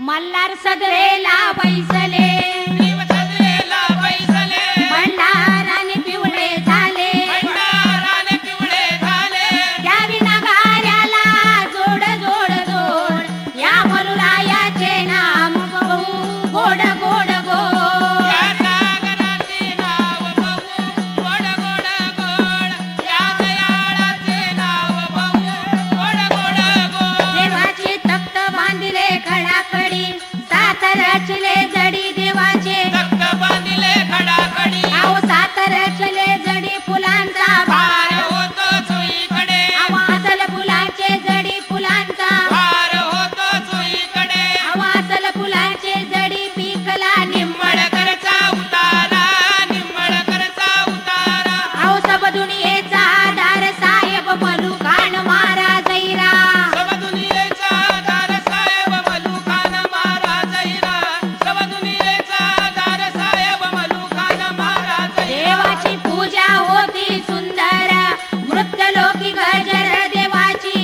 मल्हार सदरेला बैसले. झाले. त्या विना गाऱ्याला जोड जोड सुंदरा मृत्यलोकी गजर देवाची.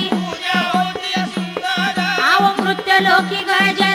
आव मृत्यलोकी गजर